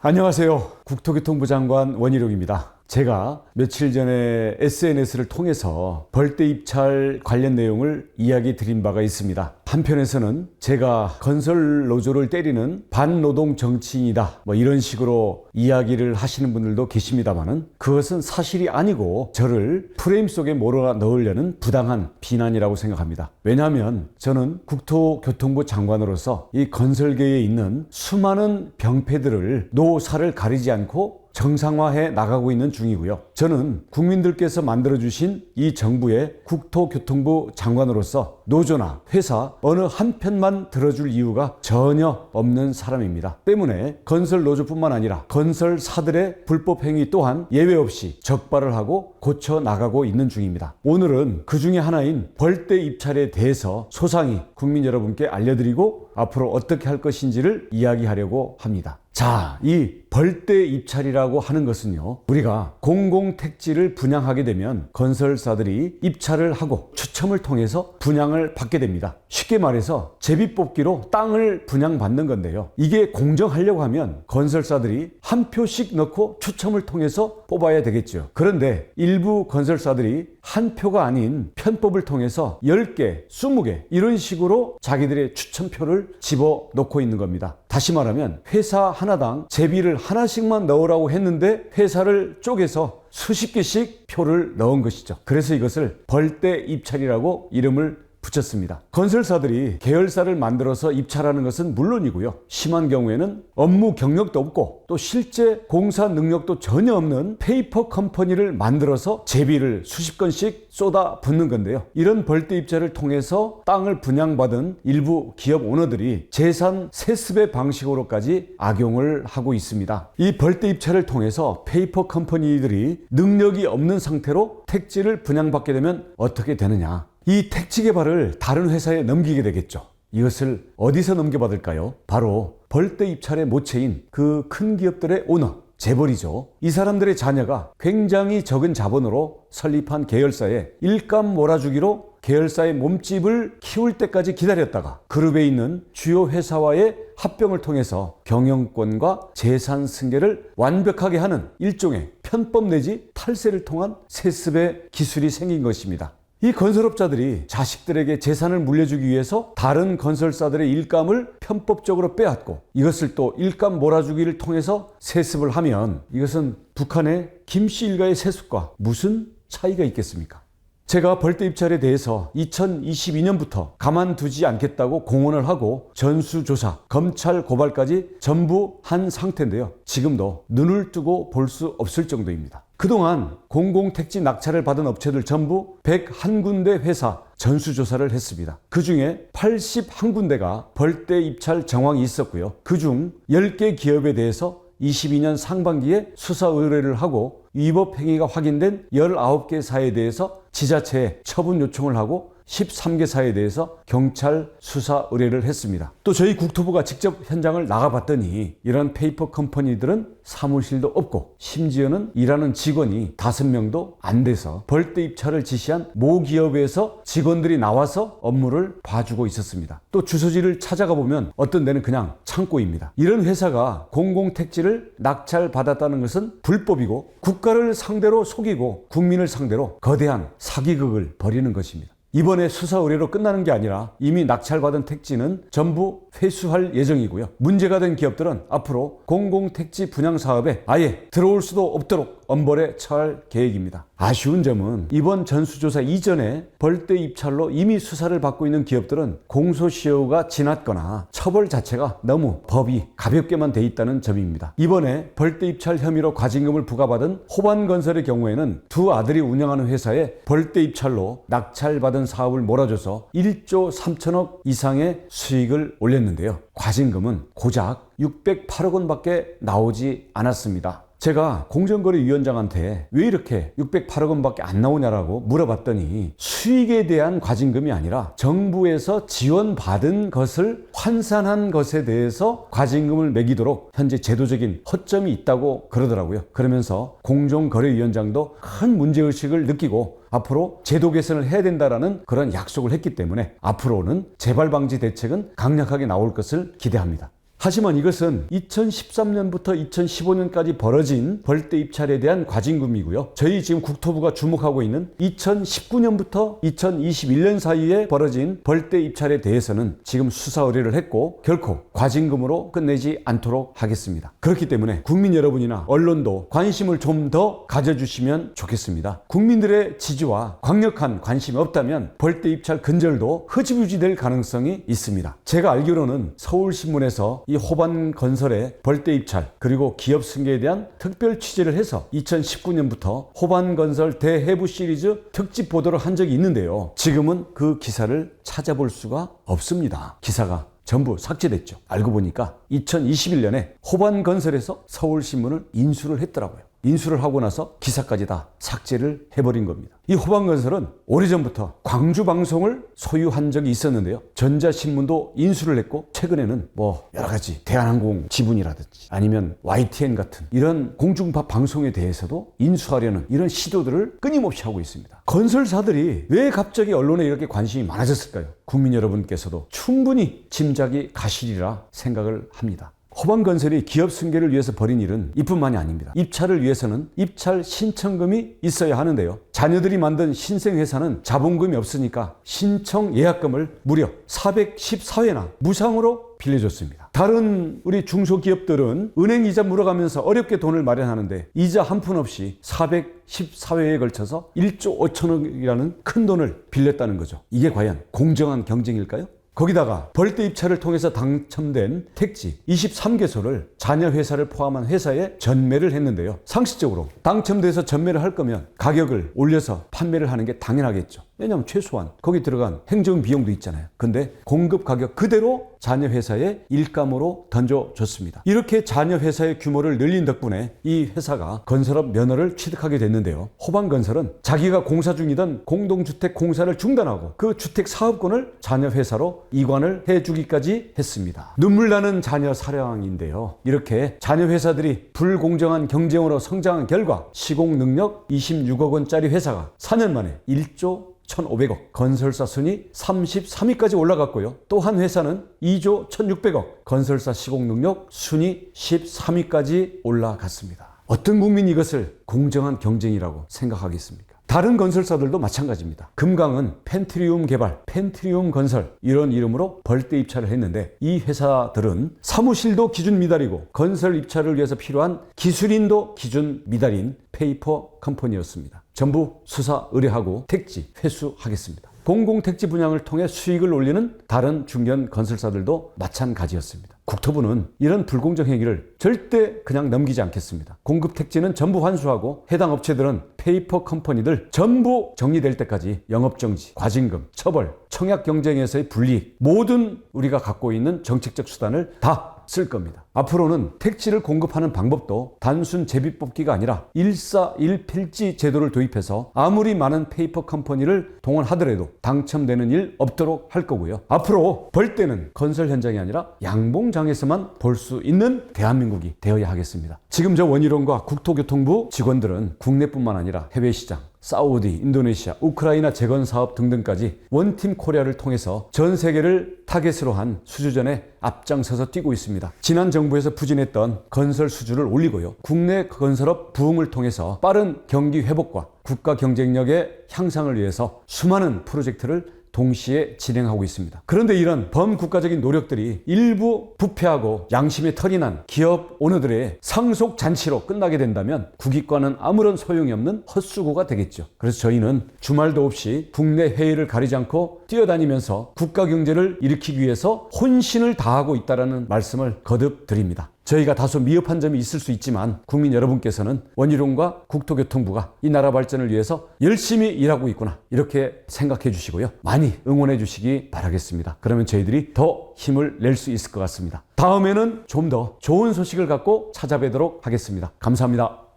안녕하세요. 국토교통부 장관 원희룡입니다. 제가 며칠 전에 SNS를 통해서 벌떼 입찰 관련 내용을 이야기 드린 바가 있습니다. 한편에서는 제가 건설 노조를 때리는 반노동 정치인이다. 뭐 이런 식으로 이야기를 하시는 분들도 계십니다만은 그것은 사실이 아니고 저를 프레임 속에 몰아 넣으려는 부당한 비난이라고 생각합니다. 왜냐하면 저는 국토교통부 장관으로서 이 건설계에 있는 수많은 병폐들을 노사를 가리지 않고 정상화해 나가고 있는 중이고요. 저는 국민들께서 만들어주신 이 정부의 국토교통부 장관으로서 노조나 회사 어느 한편만 들어줄 이유가 전혀 없는 사람입니다. 때문에 건설 노조뿐만 아니라 건설사들의 불법 행위 또한 예외 없이 적발을 하고 고쳐 나가고 있는 중입니다. 오늘은 그 중에 하나인 벌떼 입찰에 대해서 소상히 국민 여러분께 알려드리고 앞으로 어떻게 할 것인지를 이야기하려고 합니다. 자, 이 벌떼 입찰이라고 하는 것은요, 우리가 공공 택지를 분양하게 되면 건설사들이 입찰을 하고 추첨을 통해서 분양을 받게 됩니다. 쉽게 말해서 제비뽑기로 땅을 분양받는 건데요. 이게 공정하려고 하면 건설사들이 한 표씩 넣고 추첨을 통해서 뽑아야 되겠죠. 그런데 일부 건설사들이 한 표가 아닌 편법을 통해서 10개, 20개 이런 식으로 자기들의 추천표를 집어 넣고 있는 겁니다. 다시 말하면 회사 하나당 제비를 하나씩만 넣으라고 했는데 회사를 쪼개서 수십 개씩 표를 넣은 것이죠. 그래서 이것을 벌떼 입찰이라고 이름을 붙였습니다. 건설사들이 계열사를 만들어서 입찰하는 것은 물론이고요. 심한 경우에는 업무 경력도 없고 또 실제 공사 능력도 전혀 없는 페이퍼 컴퍼니를 만들어서 제비를 수십 건씩 쏟아 붓는 건데요. 이런 벌떼 입찰을 통해서 땅을 분양받은 일부 기업 오너들이 재산 세습의 방식으로까지 악용을 하고 있습니다. 이 벌떼 입찰을 통해서 페이퍼 컴퍼니들이 능력이 없는 상태로 택지를 분양받게 되면 어떻게 되느냐? 이 택지 개발을 다른 회사에 넘기게 되겠죠. 이것을 어디서 넘겨받을까요? 바로 벌떼 입찰의 모체인 그 큰 기업들의 오너, 재벌이죠. 이 사람들의 자녀가 굉장히 적은 자본으로 설립한 계열사에 일감 몰아주기로 계열사의 몸집을 키울 때까지 기다렸다가 그룹에 있는 주요 회사와의 합병을 통해서 경영권과 재산 승계를 완벽하게 하는 일종의 편법 내지 탈세를 통한 세습의 기술이 생긴 것입니다. 이 건설업자들이 자식들에게 재산을 물려주기 위해서 다른 건설사들의 일감을 편법적으로 빼앗고 이것을 또 일감 몰아주기를 통해서 세습을 하면 이것은 북한의 김씨 일가의 세습과 무슨 차이가 있겠습니까? 제가 벌떼 입찰에 대해서 2022년부터 가만두지 않겠다고 공언을 하고 전수조사, 검찰 고발까지 전부 한 상태인데요. 지금도 눈을 뜨고 볼 수 없을 정도입니다. 그동안 공공택지 낙찰을 받은 업체들 전부 101군데 회사 전수조사를 했습니다. 그 중에 81군데가 벌떼 입찰 정황이 있었고요. 그 중 10개 기업에 대해서 22년 상반기에 수사 의뢰를 하고 위법 행위가 확인된 19개 사에 대해서 지자체에 처분 요청을 하고 13개 사에 대해서 경찰 수사 의뢰를 했습니다. 또 저희 국토부가 직접 현장을 나가봤더니 이런 페이퍼 컴퍼니들은 사무실도 없고 심지어는 일하는 직원이 다섯 명도 안 돼서 벌떼 입찰을 지시한 모 기업에서 직원들이 나와서 업무를 봐주고 있었습니다. 또 주소지를 찾아가 보면 어떤 데는 그냥 창고입니다. 이런 회사가 공공택지를 낙찰 받았다는 것은 불법이고 국가를 상대로 속이고 국민을 상대로 거대한 사기극을 벌이는 것입니다. 이번에 수사 의뢰로 끝나는 게 아니라 이미 낙찰받은 택지는 전부 회수할 예정이고요. 문제가 된 기업들은 앞으로 공공택지 분양 사업에 아예 들어올 수도 없도록 엄벌에 처할 계획입니다. 아쉬운 점은 이번 전수조사 이전에 벌떼 입찰로 이미 수사를 받고 있는 기업들은 공소시효가 지났거나 처벌 자체가 너무 법이 가볍게만 돼 있다는 점입니다. 이번에 벌떼 입찰 혐의로 과징금을 부과받은 호반건설의 경우에는 두 아들이 운영하는 회사에 벌떼 입찰로 낙찰받은 사업을 몰아줘서 1조 3천억 이상의 수익을 올렸는데요. 과징금은 고작 608억 원밖에 나오지 않았습니다. 제가 공정거래위원장한테 왜 이렇게 608억 원밖에 안 나오냐라고 물어봤더니 수익에 대한 과징금이 아니라 정부에서 지원받은 것을 환산한 것에 대해서 과징금을 매기도록 현재 제도적인 허점이 있다고 그러더라고요. 그러면서 공정거래위원장도 큰 문제의식을 느끼고 앞으로 제도 개선을 해야 된다라는 그런 약속을 했기 때문에 앞으로는 재발 방지 대책은 강력하게 나올 것을 기대합니다. 하지만 이것은 2013년부터 2015년까지 벌어진 벌떼 입찰에 대한 과징금이고요. 저희 지금 국토부가 주목하고 있는 2019년부터 2021년 사이에 벌어진 벌떼 입찰에 대해서는 지금 수사 의뢰를 했고 결코 과징금으로 끝내지 않도록 하겠습니다. 그렇기 때문에 국민 여러분이나 언론도 관심을 좀 더 가져주시면 좋겠습니다. 국민들의 지지와 강력한 관심이 없다면 벌떼 입찰 근절도 흐지부지 될 가능성이 있습니다. 제가 알기로는 서울신문에서 이 호반 건설의 벌떼 입찰 그리고 기업 승계에 대한 특별 취재를 해서 2019년부터 호반 건설 대해부 시리즈 특집 보도를 한 적이 있는데요. 지금은 그 기사를 찾아볼 수가 없습니다. 기사가 전부 삭제됐죠. 알고 보니까 2021년에 호반 건설에서 서울신문을 인수를 했더라고요. 인수를 하고 나서 기사까지 다 삭제를 해버린 겁니다. 이 호반건설은 오래전부터 광주 방송을 소유한 적이 있었는데요. 전자신문도 인수를 했고 최근에는 뭐 여러 가지 대한항공 지분이라든지 아니면 YTN 같은 이런 공중파 방송에 대해서도 인수하려는 이런 시도들을 끊임없이 하고 있습니다. 건설사들이 왜 갑자기 언론에 이렇게 관심이 많아졌을까요? 국민 여러분께서도 충분히 짐작이 가시리라 생각을 합니다. 호반건설이 기업 승계를 위해서 벌인 일은 이뿐만이 아닙니다. 입찰을 위해서는 입찰 신청금이 있어야 하는데요. 자녀들이 만든 신생회사는 자본금이 없으니까 신청 예약금을 무려 414회나 무상으로 빌려줬습니다. 다른 우리 중소기업들은 은행 이자 물어가면서 어렵게 돈을 마련하는데 이자 한 푼 없이 414회에 걸쳐서 1조 5천억이라는 큰 돈을 빌렸다는 거죠. 이게 과연 공정한 경쟁일까요? 거기다가 벌떼 입찰을 통해서 당첨된 택지 23개소를 자녀 회사를 포함한 회사에 전매를 했는데요. 상식적으로 당첨돼서 전매를 할 거면 가격을 올려서 판매를 하는 게 당연하겠죠. 왜냐하면 최소한 거기 들어간 행정 비용도 있잖아요. 근데 공급 가격 그대로 자녀 회사에 일감으로 던져줬습니다. 이렇게 자녀 회사의 규모를 늘린 덕분에 이 회사가 건설업 면허를 취득하게 됐는데요. 호반건설은 자기가 공사 중이던 공동주택 공사를 중단하고 그 주택 사업권을 자녀 회사로 이관을 해주기까지 했습니다. 눈물 나는 자녀 사랑인데요. 이렇게 자녀 회사들이 불공정한 경쟁으로 성장한 결과 시공 능력 26억 원짜리 회사가 4년 만에 1조 1,500억, 건설사 순위 33위까지 올라갔고요. 또 한 회사는 2조 1,600억, 건설사 시공 능력 순위 13위까지 올라갔습니다. 어떤 국민이 이것을 공정한 경쟁이라고 생각하겠습니까? 다른 건설사들도 마찬가지입니다. 금강은 펜트리움 개발, 펜트리움 건설 이런 이름으로 벌떼 입찰을 했는데 이 회사들은 사무실도 기준 미달이고 건설 입찰을 위해서 필요한 기술인도 기준 미달인 페이퍼 컴퍼니였습니다. 전부 수사 의뢰하고 택지 회수하겠습니다. 공공택지 분양을 통해 수익을 올리는 다른 중견 건설사들도 마찬가지였습니다. 국토부는 이런 불공정 행위를 절대 그냥 넘기지 않겠습니다. 공급 택지는 전부 환수하고 해당 업체들은 페이퍼 컴퍼니들 전부 정리될 때까지 영업정지, 과징금, 처벌, 청약 경쟁에서의 불이익 모든 우리가 갖고 있는 정책적 수단을 다 쓸 겁니다. 앞으로는 택지를 공급하는 방법도 단순 제비 뽑기가 아니라 1사1필지 제도를 도입해서 아무리 많은 페이퍼 컴퍼니를 동원하더라도 당첨되는 일 없도록 할 거고요. 앞으로 벌떼는 건설 현장이 아니라 양봉장에서만 볼 수 있는 대한민국이 되어야 하겠습니다. 지금 저 원희룡과 국토교통부 직원들은 국내뿐만 아니라 해외 시장, 사우디, 인도네시아, 우크라이나 재건 사업 등등까지 원팀 코리아를 통해서 전 세계를 타겟으로 한 수주전에 앞장서서 뛰고 있습니다. 지난 정부에서 부진했던 건설 수주를 올리고요. 국내 건설업 부흥을 통해서 빠른 경기 회복과 국가 경쟁력의 향상을 위해서 수많은 프로젝트를 동시에 진행하고 있습니다. 그런데 이런 범국가적인 노력들이 일부 부패하고 양심의 털이 난 기업 오너들의 상속 잔치로 끝나게 된다면 국익과는 아무런 소용이 없는 헛수고가 되겠죠. 그래서 저희는 주말도 없이 국내 회의를 가리지 않고 뛰어다니면서 국가 경제를 일으키기 위해서 혼신을 다하고 있다라는 말씀을 거듭 드립니다. 저희가 다소 미흡한 점이 있을 수 있지만 국민 여러분께서는 원희룡과 국토교통부가 이 나라 발전을 위해서 열심히 일하고 있구나 이렇게 생각해 주시고요. 많이 응원해 주시기 바라겠습니다. 그러면 저희들이 더 힘을 낼 수 있을 것 같습니다. 다음에는 좀 더 좋은 소식을 갖고 찾아뵈도록 하겠습니다. 감사합니다.